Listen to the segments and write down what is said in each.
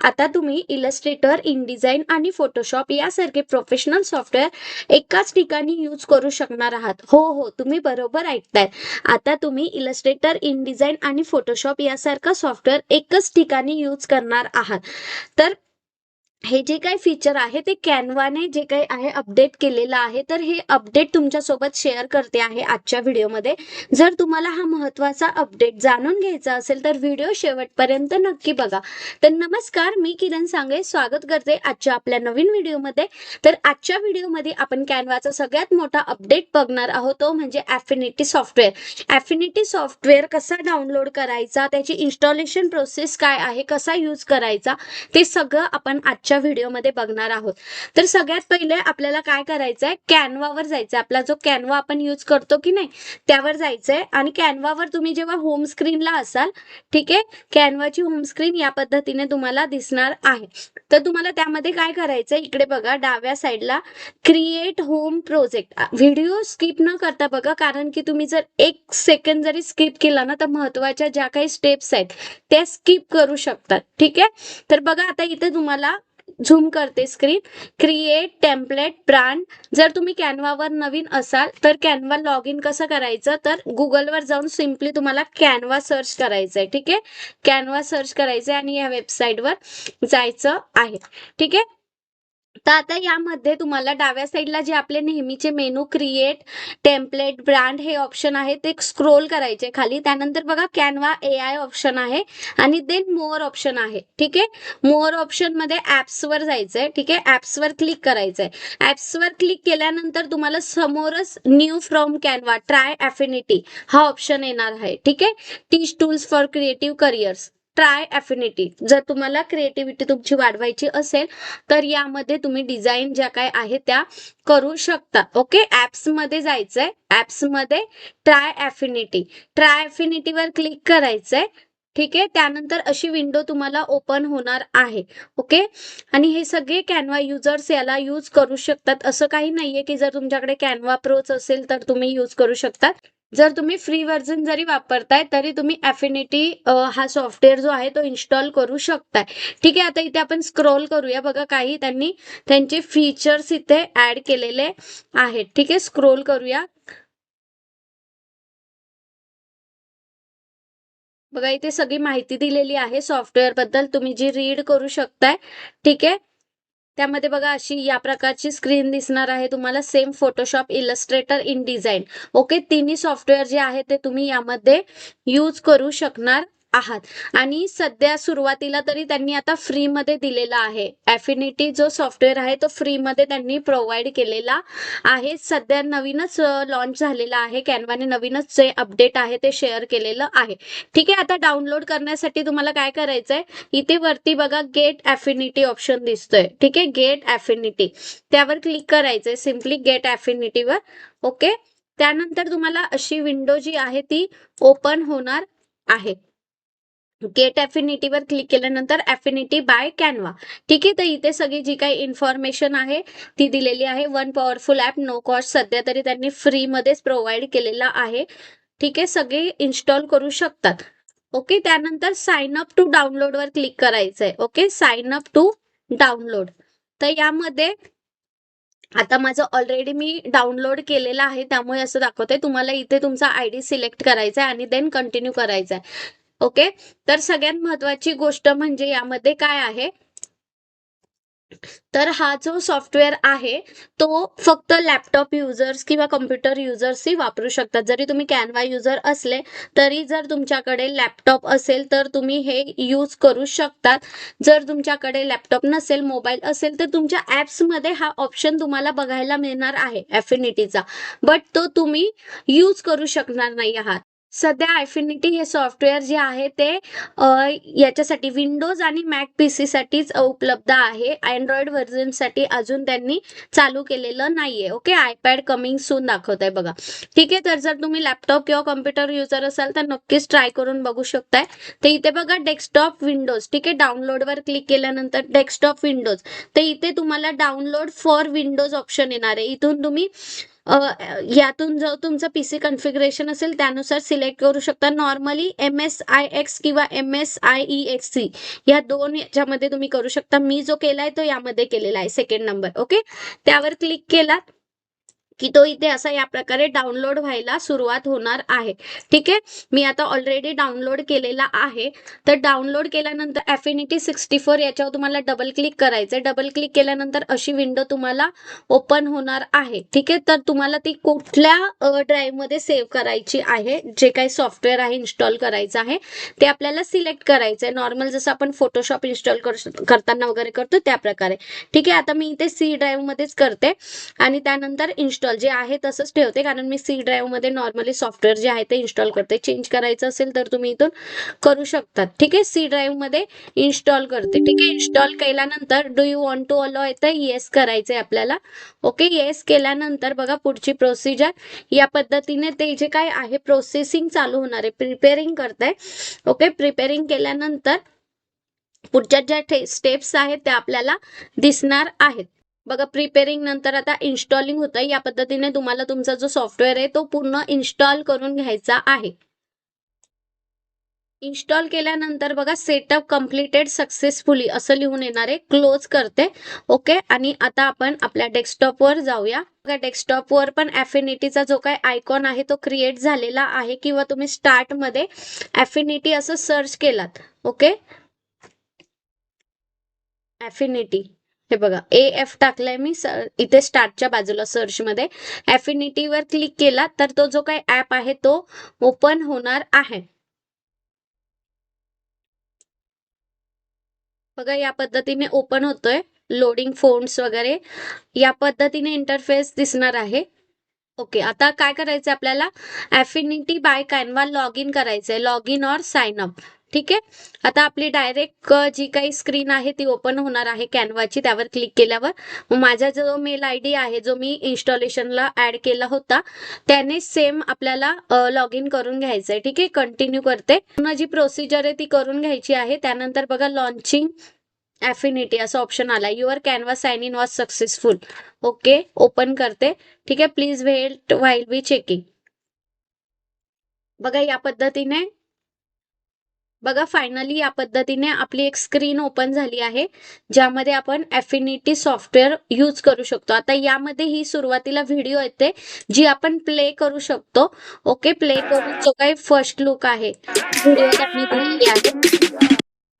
आता तुम्ही इलस्ट्रेटर इनडिझाईन आणि फोटोशॉप यासारखे प्रोफेशनल सॉफ्टवेअर एकाच ठिकाणी यूज करू शकणार आहात. हो हो तुम्ही बरोबर ऐकताय. आता तुम्ही इलस्ट्रेटर इनडिझाईन आणि फोटोशॉप यासारखं सॉफ्टवेअर एकच ठिकाणी यूज करणार आहात. तर हे जे काही फीचर आहे ते कॅनवाने जे काही आहे अपडेट केलेलं आहे. तर हे अपडेट तुमच्यासोबत शेअर करते आहे आजच्या व्हिडिओमध्ये जर तुम्हाला हा महत्त्वाचा अपडेट जाणून घ्यायचा असेल तर व्हिडिओ शेवटपर्यंत नक्की बघा. तर नमस्कार मी किरण सांगे. स्वागत करते आजच्या आपल्या नवीन व्हिडिओमध्ये तर आजच्या व्हिडिओमध्ये आपण कॅनवाचा सगळ्यात मोठा अपडेट बघणार आहोत. तो म्हणजे ॲफिनिटी सॉफ्टवेअर ॲफिनिटी सॉफ्टवेअर कसा डाउनलोड करायचा? त्याची इन्स्टॉलेशन प्रोसेस काय आहे? कसा यूज करायचा? ते सगळं आपण आजच्या व्हिडिओमध्ये बघणार आहोत. तर सगळ्यात पहिले आपल्याला काय करायचं आहे कॅनवावर जायचं आहे आपला जो कॅनवा आपण यूज करतो की नाही त्यावर जायचं आहे आणि कॅनवावर तुम्ही जेव्हा होम स्क्रीनला असाल ठीक आहे? कॅनवाची होम स्क्रीन या पद्धतीने तुम्हाला दिसणार आहे. तर तुम्हाला त्यामध्ये काय करायचं आहे इकडे बघा डाव्या साईडला create home project video skip न करता बघा कारण की तुम्ही जर एक सेकंड जरी स्किप केला ना तर महत्त्वाच्या ज्या काही स्टेप्स आहेत त्या स्किप करू शकतात. ठीक आहे? तर बघा आता इथे तुम्हाला झूम करते स्क्रीन क्रिएट टेम्पलेट ब्रँड जर तुम्ही कॅनवावर नवीन असाल तर कॅनवा लॉग इन कसं करायचं? तर गुगलवर जाऊन सिम्पली तुम्हाला कॅनवा सर्च करायचं आहे ठीक आहे? कॅनवा सर्च करायचं आहे आणि या वेबसाईटवर जायचं आहे ठीक आहे? तर आता यामध्ये तुम्हाला डाव्या साईडला जे आपले नेहमीचे मेनू क्रिएट टेम्पलेट ब्रँड हे ऑप्शन आहे ते स्क्रोल करायचे खाली. त्यानंतर बघा कॅनवा ए आय ऑप्शन आहे आणि देन मोअर ऑप्शन आहे. ठीक आहे? मोअर ऑप्शनमध्ये ऍप्सवर जायचंय. ठीक आहे? ऍप्सवर क्लिक करायचंय. ऍप्सवर क्लिक केल्यानंतर तुम्हाला समोरच new from Canva try affinity हा ऑप्शन येणार आहे. ठीक आहे? Teach tools for creative careers try affinity जर तुम्हाला क्रिएटिव्हिटी तुमची वाढवायची असेल तर यामध्ये तुम्ही डिझाईन ज्या काय आहे त्या करू शकता. ओके ऍप्समध्ये जायचंय. ऍप्समध्ये ट्राय अफिनिटी ट्राय अफिनिटीवर क्लिक करायचंय. ठीक आहे? त्यानंतर अशी विंडो तुम्हाला ओपन होणार आहे. ओके आणि हे सगळे कॅनवा युजर्स याला यूज करू शकतात. असं काही नाहीये की जर तुमच्याकडे कॅनवा प्रोच असेल तर तुम्ही यूज करू शकतात. जर तुम्ही फ्री व्हर्जन जरी वापरताय तरी तुम्ही एफिनिटी हा सॉफ्टवेअर जो आहे तो इन्स्टॉल करू शकताय. ठीक आहे आता इथे आपण स्क्रोल करूया. बघा काही त्यांनी त्यांचे फीचर्स इथे ऍड केलेले आहेत. ठीक आहे स्क्रोल करूया. बघा इथे सगळी माहिती दिलेली आहे. सॉफ्टवेअरबद्दल तुम्ही जी रीड करू शकताय ठीक आहे. त्यामध्ये बघा अशी या प्रकारची स्क्रीन दिसणार आहे. तुम्हाला same Photoshop Illustrator InDesign okay तिन्ही सॉफ्टवेअर जे आहे ते तुम्ही यामध्ये यूज करू शकणार. आहात. आणि सध्या सुरुवातीला तरी त्यांनी आता फ्रीमध्ये दिलेला आहे. ॲफिनिटी जो सॉफ्टवेअर आहे तो फ्रीमध्ये त्यांनी प्रोव्हाइड केलेला आहे. सध्या नवीनच लॉन्च झालेला आहे. कॅनवाने नवीनच जे अपडेट आहे ते शेअर केलेलं आहे. ठीक आहे आता डाउनलोड करण्यासाठी तुम्हाला काय करायचं आहे इथे वरती बघा गेट ॲफिनिटी ऑप्शन दिसतोय. ठीक आहे गेट ॲफिनिटी त्यावर क्लिक करायचंय. सिम्पली गेट ॲफिनिटीवर ओके त्यानंतर तुम्हाला अशी विंडो जी आहे ती ओपन होणार आहे. गेट ॲफिनिटीवर क्लिक केल्यानंतर ॲफिनिटी बाय कॅनवा ठीक आहे तर इथे सगळी जी काही इन्फॉर्मेशन आहे ती दिलेली आहे. One powerful app no cost सध्या तरी त्यांनी फ्रीमध्येच प्रोव्हाइड केलेला आहे. ठीक आहे सगळे इन्स्टॉल करू शकतात. ओके त्यानंतर साइन अप टू डाउनलोडवर क्लिक करायचं आहे okay sign up to download तर यामध्ये आता माझं ऑलरेडी मी डाउनलोड केलेलं आहे त्यामुळे असं दाखवते तुम्हाला इथे तुमचा आय डी सिलेक्ट करायचा आहे आणि देन कंटिन्यू करायचा आहे ओके? तर सगळ्यात महत्वाची गोष्ट म्हणजे यामध्ये काय आहे? तर हा जो सॉफ्टवेअर आहे तो फक्त लॅपटॉप युजर्स किंवा कम्प्युटर युजर्सही वापरू शकतात. जरी तुम्ही कॅनवा युजर असले तरी जर तुमच्याकडे लॅपटॉप असेल तर तुम्ही हे यूज करू शकतात. जर तुमच्याकडे लॅपटॉप नसेल मोबाईल असेल तर तुमच्या ॲप्समध्ये हा ऑप्शन तुम्हाला बघायला मिळणार आहे ॲफिनिटीचा बट तो तुम्ही यूज करू शकणार नाही आहात. सध्या आयफिनिटी हे सॉफ्टवेअर जे आहे ते अ, याच्यासाठी विंडोज आणि मॅक पी सीसाठीच उपलब्ध आहे. अँड्रॉइड व्हर्जनसाठी अजून त्यांनी चालू केलेलं नाहीये. ओके आयपॅड कमिंग सून दाखवत आहे बघा. ठीक आहे? तर जर तुम्ही लॅपटॉप किंवा कम्प्युटर युजर असाल तर नक्कीच ट्राय करून बघू शकताय. तर इथे बघा डेस्कटॉप विंडोज ठीक आहे? डाउनलोडवर क्लिक केल्यानंतर डेस्कटॉप विंडोज तर इथे तुम्हाला डाउनलोड फॉर विंडोज ऑप्शन येणार आहे. इथून तुम्ही यातून जो तुमचं पीसी कन्फिगरेशन असेल त्यानुसार सिलेक्ट करू शकता. Normally M S I X किंवा M S I E X C या दोन याच्यामध्ये तुम्ही करू शकता. मी जो केलाय तो यामध्ये केलेला आहे. सेकंड नंबर ओके त्यावर क्लिक केला की तो इथे असा या प्रकारे डाउनलोड व्हायला सुरुवात होणार आहे. ठीक आहे? मी आता ऑलरेडी डाउनलोड केलेला आहे. तर डाउनलोड केल्यानंतर ॲफिनिटी सिक्स्टी फोर याच्यावर तुम्हाला डबल क्लिक करायचं आहे डबल क्लिक केल्यानंतर अशी विंडो तुम्हाला ओपन होणार आहे. ठीक आहे? तर तुम्हाला ती कुठल्या ड्राईव्हमध्ये सेव्ह करायची आहे? जे काही सॉफ्टवेअर आहे इन्स्टॉल करायचं आहे ते आपल्याला सिलेक्ट करायचं आहे नॉर्मल जसं आपण फोटोशॉप इन्स्टॉल करताना वगैरे करतो त्या प्रकारे. ठीक आहे? आता मी इथे सी ड्राईव्हमध्येच करते. आणि त्यानंतर इन्स्टॉल जे आहे तसंच ठेवते. कारण मी सी ड्राईव्हमध्ये नॉर्मली सॉफ्टवेअर जे आहे ते इन्स्टॉल करते. चेंज करायचं असेल तर तुम्ही इथून करू शकतात. ठीक आहे? सी ड्राईव्हमध्ये इन्स्टॉल करते. ठीक आहे? इन्स्टॉल केल्यानंतर do you want to allow येतं येस करायचं आहे आपल्याला? ओके येस केल्यानंतर बघा पुढची प्रोसिजर या पद्धतीने ते जे काय आहे प्रोसेसिंग चालू होणार आहे. प्रिपेअरिंग करताय. ओके प्रिपेअरिंग केल्यानंतर पुढच्या ज्या स्टेप्स आहेत त्या आपल्याला दिसणार आहेत. बघा प्रिपेरिंग नंतर आता इन्स्टॉलिंग होतं या पद्धतीने तुम्हाला तुमचा जो सॉफ्टवेअर आहे तो पूर्ण इन्स्टॉल करून घ्यायचा आहे. इन्स्टॉल केल्यानंतर बघा सेटअप कम्प्लिटेड सक्सेसफुली असं लिहून येणार आहे. क्लोज करते. ओके आणि आता आपण आपल्या डेस्कटॉपवर जाऊया. बघा डेस्कटॉपवर पण ॲफिनिटीचा जो काही आयकॉन आहे तो क्रिएट झालेला आहे. किंवा तुम्ही स्टार्टमध्ये ॲफिनिटी असं सर्च केलात. ओके ॲफिनिटी हे बघा ए एफ टाकलाय मी इथे स्टार्टच्या बाजूला सर्च मध्ये ॲफिनिटीवर क्लिक केला तर तो जो काही ऍप आहे तो ओपन होणार आहे. बघा या पद्धतीने ओपन होतोय. लोडिंग फोन्स वगैरे या पद्धतीने इंटरफेस दिसणार आहे. ओके आता काय करायचं आपल्याला? Affinity by Canva log in करायचंय. Log in or sign up ठीक आहे? आता आपली डायरेक्ट जी काही स्क्रीन आहे ती ओपन होणार आहे कॅनवाची त्यावर क्लिक केल्यावर. माझा जो मेल आय डी आहे जो मी इन्स्टॉलेशनला ऍड केला होता त्याने सेम आपल्याला लॉग इन करून घ्यायचं आहे ठीक आहे? कंटिन्यू करते. पुन्हा जी प्रोसिजर आहे ती करून घ्यायची आहे. त्यानंतर बघा लॉन्चिंग ॲफिनिटी असं ऑप्शन आला your Canva sign in was successful okay open करते. ठीक आहे? Please wait while be checking बघा या पद्धतीने बघा फायनली या पद्धतीने आपली एक स्क्रीन ओपन झाली आहे ज्यामध्ये आपण ॲफिनिटी सॉफ्टवेअर यूज करू शकतो. आता यामध्ये ही सुरुवातीला व्हिडिओ येते जी आपण प्ले करू शकतो. ओके प्ले करून जो काही फर्स्ट लुक आहे व्हिडिओ आहे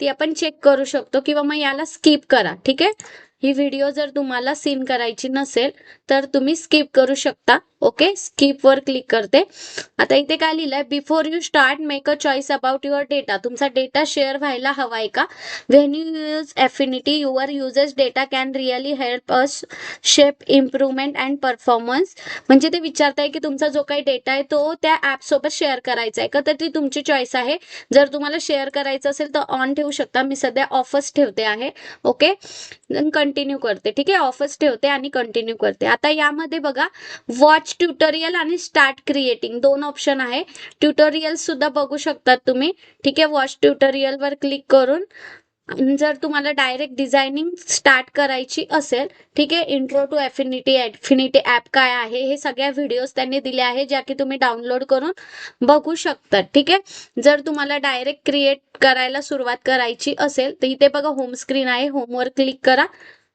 ती आपण चेक करू शकतो. किंवा मग याला स्किप करा ठीक आहे? ही व्हिडिओ जर तुम्हाला सीन करायची नसेल तर तुम्ही स्किप करू शकता. ओके स्किप वर क्लिक करते. आता इथे काय लिहिलंय? Before you start make a choice about your data तुमचा डेटा शेअर व्हायला हवाय का? When you use affinity your uses data can really help us shape improvement and performance म्हणजे ते विचारताय की तुमचा जो काही डेटा आहे तो त्या ऍपसोबत शेअर करायचा आहे का? तर ती तुमची चॉईस आहे. जर तुम्हाला शेअर करायचं असेल तर ऑन ठेवू शकता. मी सध्या ऑफच ठेवते आहे. ओके कंटिन्यू करते. ठीक आहे? ऑफच ठेवते आणि कंटिन्यू करते. आता यामध्ये बघा वॉच ट्युटोरियल आणि स्टार्ट क्रिएटिंग दोन ऑप्शन आहे. ट्युटोरियल सुद्धा बघू शकतात तुम्ही. ठीक आहे वॉच ट्युटोरियल वर क्लिक करून जर तुम्हाला डायरेक्ट डिझायनिंग स्टार्ट करायची असेल ठीक आहे intro to affinity affinity app काय आहे हे सगळ्या व्हिडिओज त्यांनी दिले आहे ज्या की तुम्ही डाउनलोड करून बघू शकतात ठीक आहे जर तुम्हाला डायरेक्ट क्रिएट करायला सुरुवात करायची असेल तर इथे बघा होम स्क्रीन आहे. होमवर क्लिक करा.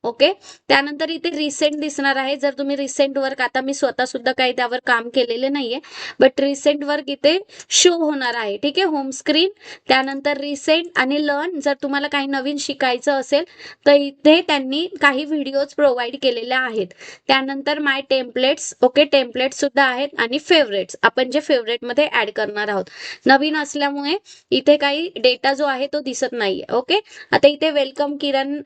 ओके? त्यानंतर इथे रिसेंट दिसणार आहे. जर तुम्ही रिसेंट वर्क आता मी स्वतः सुद्धा काही त्यावर काम केलेले नाहीये बट रिसेंट वर्क इथे शो होणार आहे. ठीक आहे? होम स्क्रीन त्यानंतर रिसेंट आणि लर्न जर तुम्हाला काही नवीन शिकायचं असेल तर इथे त्यांनी काही व्हिडिओज प्रोव्हाइड केलेल्या आहेत. त्यानंतर माय टेम्पलेट्स ओके? टेम्पलेट्स सुद्धा आहेत आणि फेवरेट्स आपण जे फेवरेटमध्ये ऍड करणार आहोत. नवीन असल्यामुळे इथे काही डेटा जो आहे तो दिसत नाहीये. ओके? आता इथे वेलकम किरण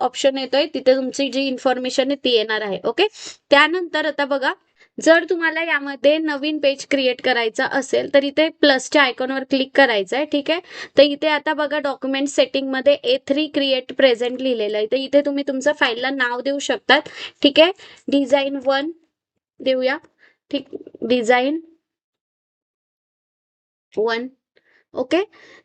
ऑप्शन येतोय. तिथे तुमची जी इन्फॉर्मेशन आहे ती येणार आहे ओके त्यानंतर आता बघा जर तुम्हाला यामध्ये नवीन पेज क्रिएट करायचा असेल तर इथे प्लसच्या आयकॉनवर क्लिक करायचं आहे ठीक आहे? तर इथे आता बघा डॉक्युमेंट सेटिंगमध्ये ए थ्री क्रिएट प्रेझेंट लिहिलेलं आहे. तर इथे तुम्ही तुमचं फाईलला नाव देऊ शकतात ठीक आहे? डिझाईन वन देऊया. ठीक डिझाईन वन ओके?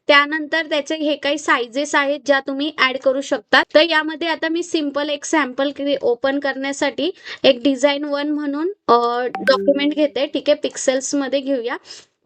त्यानंतर त्याचे हे काही साइजेस आहेत ज्या तुम्ही ऍड करू शकता. तर यामध्ये आता मी सिंपल एक सॅम्पल ओपन करण्यासाठी एक डिझाईन वन म्हणून डॉक्युमेंट घेते. ठीक आहे? पिक्सेल्समध्ये घेऊया.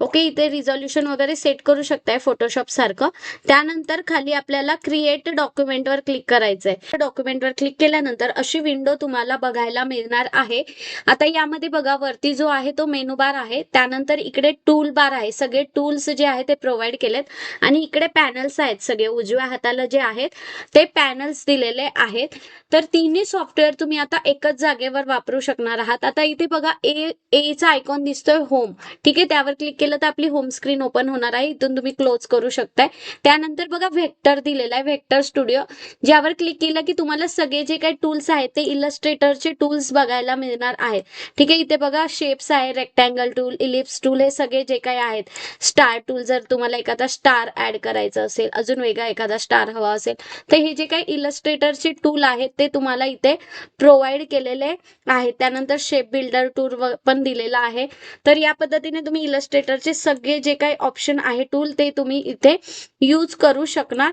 ओके इथे रिझॉल्युशन वगैरे सेट करू शकताय फोटोशॉप सारखं. त्यानंतर खाली आपल्याला क्रिएट डॉक्युमेंटवर क्लिक करायचं आहे डॉक्युमेंटवर क्लिक केल्यानंतर अशी विंडो तुम्हाला बघायला मिळणार आहे. आता यामध्ये बघा वरती जो आहे तो मेनू बार आहे. त्यानंतर इकडे टूल बार आहे. सगळे टूल्स जे आहे ते प्रोव्हाइड केलेत. आणि इकडे पॅनल्स आहेत सगळे उजव्या हाताला जे आहेत ते पॅनल्स दिलेले आहेत. तर तिन्ही सॉफ्टवेअर तुम्ही आता एकच जागेवर वापरू शकणार आहात. आता इथे बघा ए एचा आयकॉन दिसतोय होम ठीक आहे त्यावर क्लिक केलं तर आपली होम स्क्रीन ओपन होणार आहे. इथून तुम्ही क्लोज करू शकताय. त्यानंतर बघा व्हेक्टर दिलेला आहे व्हेक्टर स्टुडिओ ज्यावर क्लिक केलं की तुम्हाला सगळे जे काही टूल्स आहेत ते इलस्ट्रेटरचे टूल्स बघायला मिळणार आहेत ठीक आहे इथे बघा शेप्स आहे रेक्टँगल टूल इलिप्स टूल हे सगळे जे काही आहेत. स्टार टूल जर तुम्हाला एखादा स्टार ऍड करायचा असेल अजून वेगळा एखादा स्टार हवा असेल तर हे जे काही इलस्ट्रेटरचे टूल आहेत ते तुम्हाला इथे प्रोव्हाइड केलेले आहेत. त्यानंतर शेप बिल्डर टूल पण दिलेला आहे. तर या पद्धतीने तुम्ही इलस्ट्रेटर इलस्ट्रेटरचे सगळे जे काही ऑप्शन आहे टूल ते तुम्ही इथे यूज करू शकणार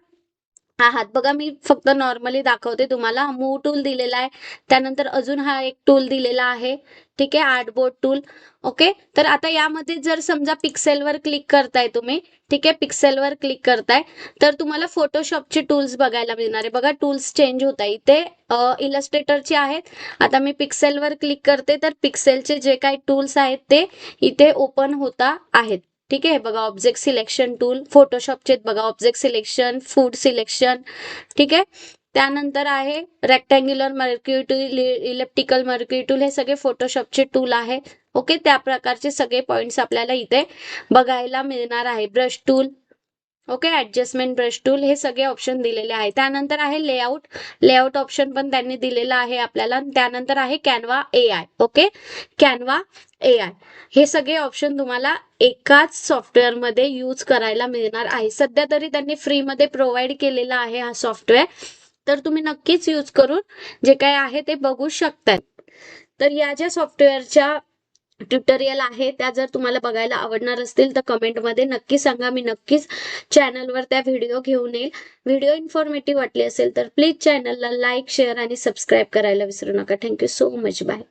आहात. बघा मी फक्त नॉर्मली दाखवते तुम्हाला. मूव टूल दिलेला आहे. त्यानंतर अजून हा एक टूल दिलेला आहे. ठीक आहे आर्टबोर्ड टूल ओके तर आता यामध्ये जर समजा पिक्सेलवर क्लिक करताय तुम्ही ठीक आहे पिक्सेलवर क्लिक करताय तर तुम्हाला फोटोशॉपचे टूल्स बघायला मिळणार आहे. बघा टूल्स चेंज होत आहे. इथे इलस्ट्रेटरचे आहेत. आता मी पिक्सेलवर क्लिक करते तर पिक्सेलचे जे काही टूल्स आहेत ते इथे ओपन होता आहेत. ठीक आहे बघा ऑब्जेक्ट सिलेक्शन टूल फोटोशॉपचे बघा ऑब्जेक्ट सिलेक्शन फूड सिलेक्शन ठीक आहे? त्यानंतर आहे rectangular marquee tool elliptical marquee tool हे सगळे फोटोशॉपचे टूल आहे. ओके त्या प्रकारचे सगळे पॉइंट्स आपल्याला इथे बघायला मिळणार आहे. Brush tool okay adjustment brush tool हे सगळे ऑप्शन दिलेले आहे त्यानंतर आहे लेआउट लेआउट ऑप्शन पण त्यांनी दिलेला आहे आपल्याला. त्यानंतर आहे Canva A I okay Canva A I हे सगळे ऑप्शन तुम्हाला एकाच सॉफ्टवेअरमध्ये यूज करायला मिळणार आहे. सध्या तरी त्यांनी फ्रीमध्ये प्रोव्हाइड केलेला आहे हा सॉफ्टवेअर तर तुम्ही नक्कीच यूज करून जे काय आहे ते बघू शकतात तर या ज्या सॉफ्टवेअरच्या ट्युटोरियल आहे त्या जर तुम्हाला बघायला आवडणार असतील तर कमेंटमध्ये नक्की सांगा. मी नक्कीच चॅनलवर त्या व्हिडिओ घेऊन येईल. व्हिडिओ इन्फॉर्मेटिव्ह वाटली असेल तर प्लीज चॅनलला लाईक शेअर आणि सबस्क्राईब करायला विसरू नका. Thank you so much bye